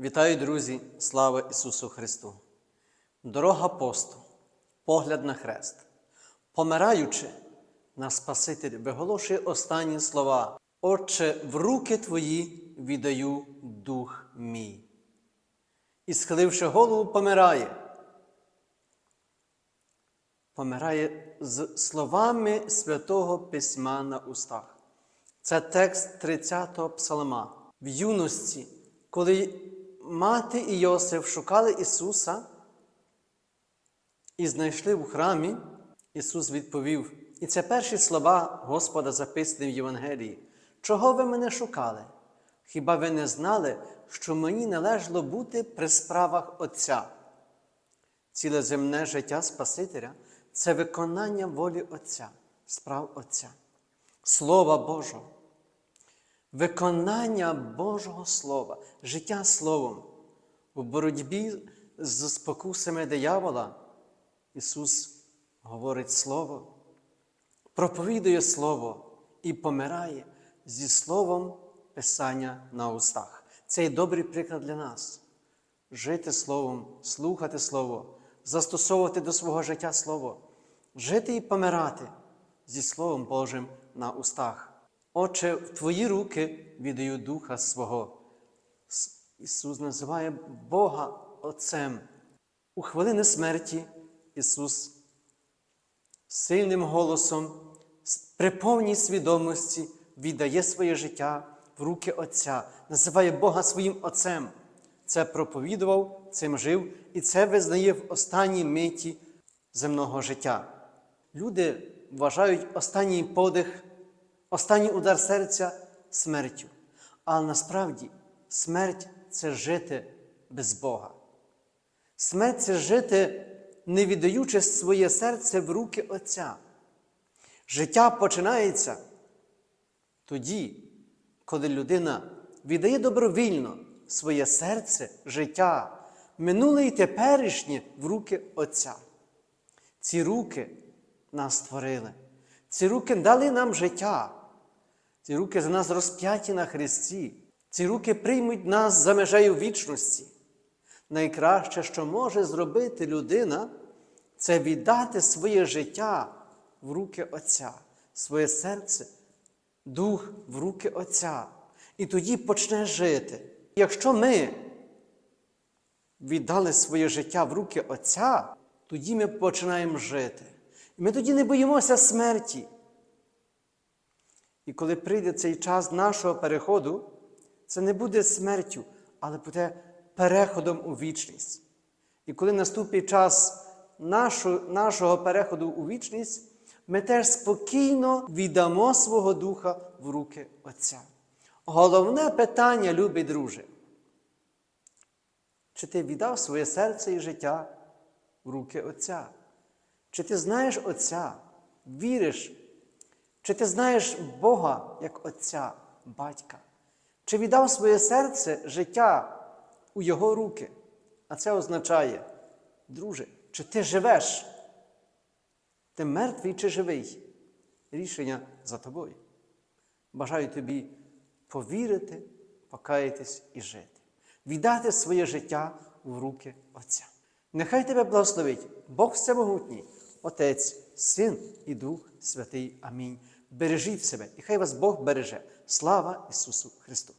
Вітаю, друзі! Слава Ісусу Христу! Дорога посту, погляд на хрест, помираючи, наш Спаситель виголошує останні слова. Отче, в руки Твої віддаю дух мій. І, схиливши голову, помирає. Помирає з словами Святого Письма на устах. Це текст 30-го псалма. В юності, коли мати і Йосиф шукали Ісуса і знайшли у храмі, Ісус відповів. І це перші слова Господа записані в Євангелії. Чого ви мене шукали? Хіба ви не знали, що мені належало бути при справах Отця? Ціле земне життя Спасителя це виконання волі Отця, справ Отця, Слова Божого. Виконання Божого Слова, життя Словом. У боротьбі з спокусами диявола Ісус говорить Слово, проповідує Слово і помирає зі Словом Писання на устах. Це є добрий приклад для нас. Жити Словом, слухати Слово, застосовувати до свого життя Слово, жити і помирати зі Словом Божим на устах. Отче, в Твої руки віддаю Духа свого. Ісус називає Бога Отцем. У хвилини смерті Ісус сильним голосом, при повній свідомості віддає своє життя в руки Отця, називає Бога своїм Отцем. Це проповідував, цим жив, і це визнає в останній миті земного життя. Люди вважають останній подих, останній удар серця смертю. Але насправді смерть це жити без Бога. Смерть це жити, не віддаючи своє серце в руки Отця. Життя починається тоді, коли людина віддає добровільно своє серце, життя, минуле і теперішнє в руки Отця. Ці руки нас створили, ці руки дали нам життя, ці руки за нас розп'яті на Христі, ці руки приймуть нас за межею вічності. Найкраще, що може зробити людина, це віддати своє життя в руки Отця, своє серце, дух в руки Отця. І тоді почне жити. Якщо ми віддали своє життя в руки Отця, тоді ми починаємо жити. І ми тоді не боїмося смерті. І коли прийде цей час нашого переходу, це не буде смертю, але буде переходом у вічність. І коли наступить час нашого переходу у вічність, ми теж спокійно віддамо свого Духа в руки Отця. Головне питання, любий друже, чи ти віддав своє серце і життя в руки Отця? Чи ти знаєш Отця, віриш? Чи ти знаєш Бога як Отця, Батька? Чи віддав своє серце життя у Його руки? А це означає, друже, чи ти живеш? Ти мертвий чи живий? Рішення за тобою. Бажаю тобі повірити, покаятись і жити, віддати своє життя в руки Отця. Нехай тебе благословить Бог Всемогутній, Отець, Син і Дух Святий. Амінь. Бережіть себе, і хай вас Бог береже. Слава Ісусу Христу!